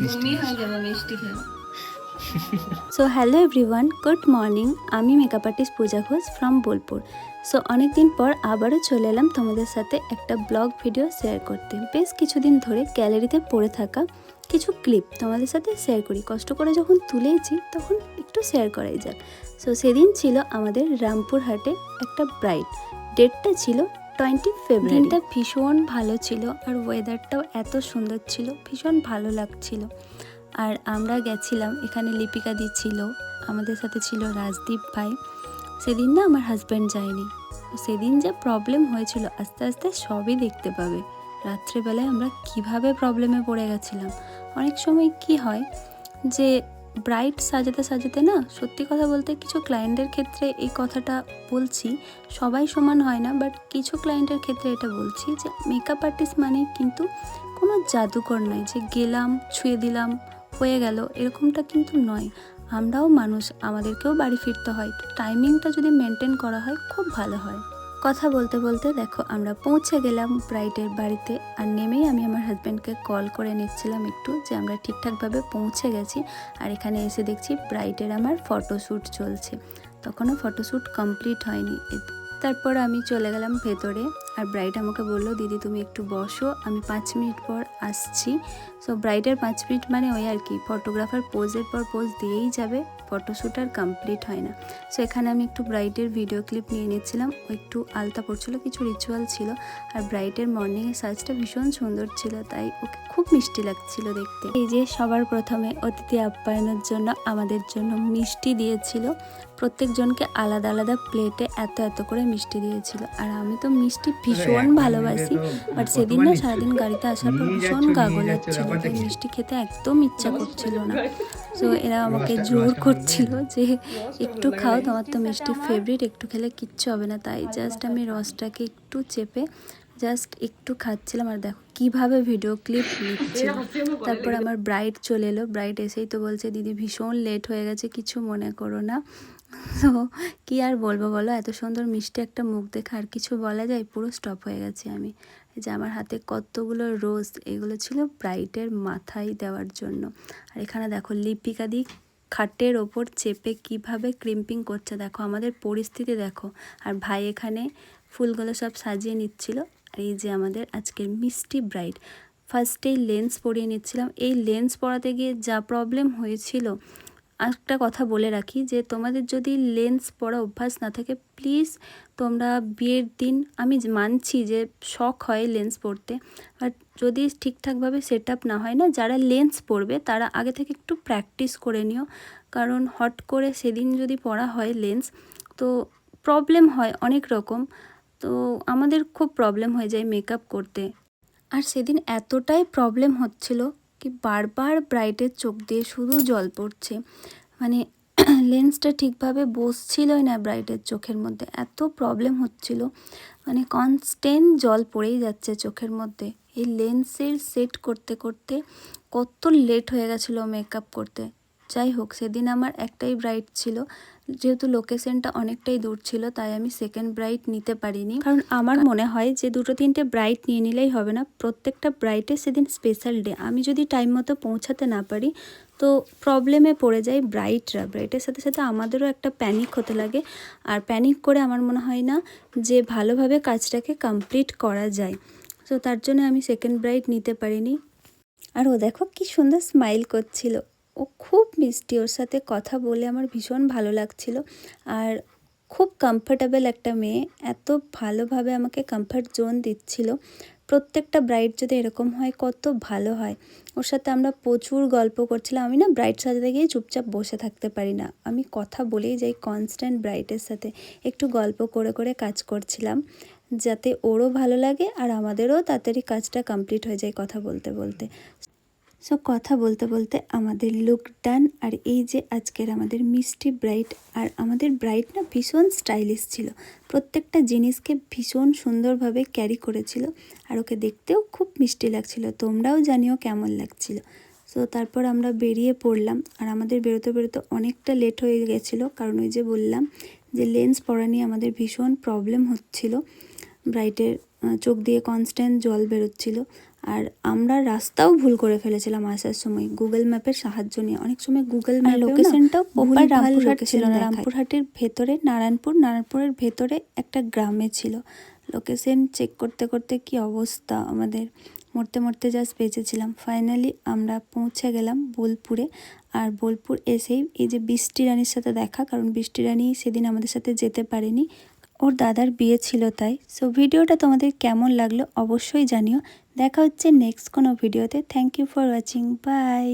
ঘুমিয়ে হয়ে যাবে মিষ্টি খেয়ে। So hello everyone good morning আমি makeup artist Puja Ghosh from Bolpur so অনেকদিন পর আবারও চলে এলাম তোমাদের সাথে একটা ব্লগ ভিডিও শেয়ার করতে। বেশ কিছুদিন ধরে গ্যালারিতে পড়ে থাকা কিছু ক্লিপ তোমাদের সাথে শেয়ার করি। কষ্ট করে যখন তুলেছি তখন একটু শেয়ার করাই যাক। সো সেদিন ছিল আমাদের রামপুর হাটে একটা ব্রাইড ডেটটা ছিল টোয়েন্টি ফেব্রুয়ারি দিনটা ভীষণ ভালো ছিল আর ওয়েদারটাও এত সুন্দর ছিল, ভীষণ ভালো লাগছিল। আর আমরা গেছিলাম, এখানে লিপিকা দি ছিল, আমাদের সাথে ছিল রাজদীপ ভাই। সেদিন না আমার হাজব্যান্ড যায়নি। সেদিন যা প্রবলেম হয়েছিল, আস্তে আস্তে সবই দেখতে পাবে। রাত্রেবেলায় আমরা কীভাবে প্রবলেমে পড়ে গেছিলাম? অনেক সময় কি হয় যে ব্রাইট সাজাতে সাজাতে না সত্যি কথা বলতে কিছু ক্লায়েন্টের ক্ষেত্রে এই কথাটা বলছি, সবাই সমান হয় না বাট কিছু ক্লায়েন্টের ক্ষেত্রে এটা বলছি যে মেকআপ আর্টিস্ট মানে কিন্তু কোনো জাদুকর নয় যে গেলাম, ছুঁয়ে দিলাম, হয়ে গেল, এরকমটা কিন্তু নয়। আমরাও মানুষ, আমাদেরকেও বাড়ি ফিরতে হয়। টাইমিংটা যদি মেনটেন করা হয়, খুব ভালো হয়। কথা বলতে বলতে দেখো, আমরা পৌঁছে গেলাম ব্রাইডের বাড়িতে আর নেমেই আমি আমার হাজব্যান্ডকে কল করে নিচ্ছিলাম একটু যে আমরা ঠিকঠাকভাবে পৌঁছে গেছি আর এখানে এসে দেখছি ব্রাইডের আমার ফটোশ্যুট চলছে। তখনও ফটোশ্যুট কমপ্লিট হয়নি। তারপর আমি চলে গেলাম ভেতরে। আর ব্রাইড আমাকে বলল, দিদি, তুমি একটু বসো, আমি পাঁচ মিনিট পর আসছি। সো ব্রাইডের পাঁচ মিনিট মানে ওই আর কি ফটোগ্রাফার পোজের পর পোজ দিয়েই যাবে ফটোশ্যুট আর কমপ্লিট হয় না। সো এখানে আমি একটু ব্রাইডের ভিডিও ক্লিপ নিয়ে নিচ্ছিলাম ও একটু আলতা পড়ছিল কিছু রিচুয়াল ছিল, আর ব্রাইডের মর্নিংয়ের সাজটা ভীষণ সুন্দর ছিল, তাই ওকে খুব মিষ্টি লাগছিল দেখতে। এই যে সবার প্রথমে অতিথি আপ্যায়নের জন্য আমাদের জন্য মিষ্টি দিয়েছিল, প্রত্যেকজনকে আলাদা আলাদা প্লেটে এত এত করে মিষ্টি দিয়েছিল, আর আমি তো মিষ্টি ভীষণ ভালোবাসি বাট সেদিন না সারাদিন গাড়িতে আসার পর ভীষণ গা গোলাচ্ছিল তাই মিষ্টি খেতে একদম ইচ্ছা করছিল না। তো এরা আমাকে জোর করছিল যে একটু খাও তোমার তো মিষ্টি ফেভারিট একটু খেলে কিচ্ছু হবে না তাই জাস্ট আমি রসটাকে একটু চেপে জাস্ট একটু খাচ্ছিলাম আর দেখো কীভাবে ভিডিও ক্লিপ নিচ্ছিল। তারপর আমার ব্রাইড চলে এলো ব্রাইড এসেই তো বলছে দিদি ভীষণ লেট হয়ে গেছে কিছু মনে করো না। তো কি আর বলব বলো? এত সুন্দর মিষ্টি একটা মুখ দেখে আর কিছু বলা যায়? পুরো স্টপ হয়ে গেছি আমি। যে আমার হাতে কতগুলো রোজ এগুলো ছিল ব্রাইটের মাথায় দেওয়ার জন্য। আর এখানে দেখো লিপিকা দি খাটের ওপর চেপে কীভাবে ক্রিম্পিং করছে দেখো, আমাদের পরিস্থিতি দেখো। আর ভাই এখানে ফুলগুলো সব সাজিয়ে নিচ্ছিল। আর এই যে আমাদের আজকের মিষ্টি ব্রাইড ফার্স্টেই লেন্স পরিয়ে নিচ্ছিলাম। এই লেন্স পরাতে গিয়ে যা প্রবলেম হয়েছিল একটা কথা বলে রাখি যে, তোমাদের যদি লেন্স পরা অভ্যাস না থাকে প্লিজ তোমরা বিয়ের দিন, আমি মানছি যে শখ হয় লেন্স পরতে বাট যদি ঠিকঠাকভাবে সেট আপ না হয় না, যারা লেন্স পরবে, তারা আগে থেকে একটু প্র্যাকটিস করে নিও। কারণ হট করে সেদিন যদি পরা হয় লেন্স তো প্রবলেম হয় অনেক রকম। তো আমাদের খুব প্রবলেম হয়ে যায় মেকআপ করতে। আর সেদিন এতটাই প্রবলেম হচ্ছিল কি বারবার ব্রাইটের চোখ দিয়ে শুধু জল পড়ছে। মানে লেন্সটা ঠিকভাবে বসছিলই না ব্রাইটের চোখের মধ্যে। এত প্রবলেম হচ্ছিল। মানে কনস্ট্যান্ট জল পড়েই যাচ্ছে চোখের মধ্যে। এই লেন্সের সেট করতে করতে কত লেট হয়ে গেছিল মেকআপ করতে। যাই হোক, সেদিন আমার একটাই ব্রাইট ছিল। যেহেতু লোকেশনটা অনেকটাই দূর ছিল, তাই আমি সেকেন্ড ব্রাইট নিতে পারিনি। কারণ আমার মনে হয় যে দুটো তিনটে ব্রাইট নিয়ে নিলেই হবে না। প্রত্যেকটা ব্রাইটে সেদিন স্পেশাল ডে আমি যদি টাইম মতো পৌঁছাতে না পারি, তো প্রবলেমে পড়ে যায় ব্রাইটরা ব্রাইটের সাথে সাথে আমাদেরও একটা প্যানিক হতে লাগে। আর প্যানিক করে আমার মনে হয় না যে ভালোভাবে কাজটাকে কমপ্লিট করা যায়। তো তার জন্য আমি সেকেন্ড ব্রাইট নিতে পারিনি। আর ও দেখো কি সুন্দর স্মাইল করছিল। ও খুব মিষ্টি ওর সাথে কথা বলে আমার ভীষণ ভালো লাগছিল। আর খুব কমফোর্টেবল একটা মেয়ে, এত ভালোভাবে আমাকে কমফর্ট জোন দিচ্ছিল। প্রত্যেকটা ব্রাইড যদি এরকম হয়, কত ভালো হয়। ওর সাথে আমরা প্রচুর গল্প করছিলাম। আমি না ব্রাইড সাজাতে গিয়ে চুপচাপ বসে থাকতে পারি না। আমি কথা বলেই যাই কনস্ট্যান্ট ব্রাইডের সাথে। একটু গল্প করে করে কাজ করছিলাম। যাতে ওরও ভালো লাগে আর আমাদেরও তাড়াতাড়ি কাজটা কমপ্লিট হয়ে যায় কথা বলতে বলতে। সো কথা বলতে বলতে আমাদের লুক ডান আর এই যে আজকের আমাদের মিষ্টি ব্রাইট আর আমাদের ব্রাইট না ভীষণ স্টাইলিশ ছিল। প্রত্যেকটা জিনিসকে ভীষণ সুন্দরভাবে ক্যারি করেছিল আর ওকে দেখতেও খুব মিষ্টি লাগছিল। তোমরাও জানিও কেমন লাগছিল। সো তারপর আমরা বেরিয়ে পড়লাম আর আমাদের বেরোতে বেরোতে অনেকটা লেট হয়ে গেছিল কারণ ওই যে বললাম যে লেন্স পরা নিয়ে আমাদের ভীষণ প্রবলেম হচ্ছিল। ব্রাইটের চোখ দিয়ে কনস্ট্যান্ট জল বেরোচ্ছিল। আর আমরা রাস্তাও ভুল করে ফেলেছিলাম আসার সময়। গুগল ম্যাপের সাহায্য নিয়ে। অনেক সময় গুগল ম্যাপ লোকেশনটাও প্রপার রামপুরহাট ছিল না। রামপুরহাটের ভেতরে নারায়ণপুর নারায়ণপুরের ভেতরে একটা গ্রামে ছিল। লোকেশন চেক করতে করতে কি অবস্থা আমাদের? মরতে মরতে জাস্ট বেঁচেছিলাম। ফাইনালি আমরা পৌঁছে গেলাম বোলপুরে। আর বোলপুর এসেই এই যে বৃষ্টি রানীর সাথে দেখা কারণ বৃষ্টি রানী সেদিন আমাদের সাথে যেতে পারেনি। ওর দাদার বিয়ে ছিল তাই। সো ভিডিওটা তোমাদের কেমন লাগল অবশ্যই জানিও। দেখা হচ্ছে নেক্সট কোনো ভিডিওতে। Thank you for watching bye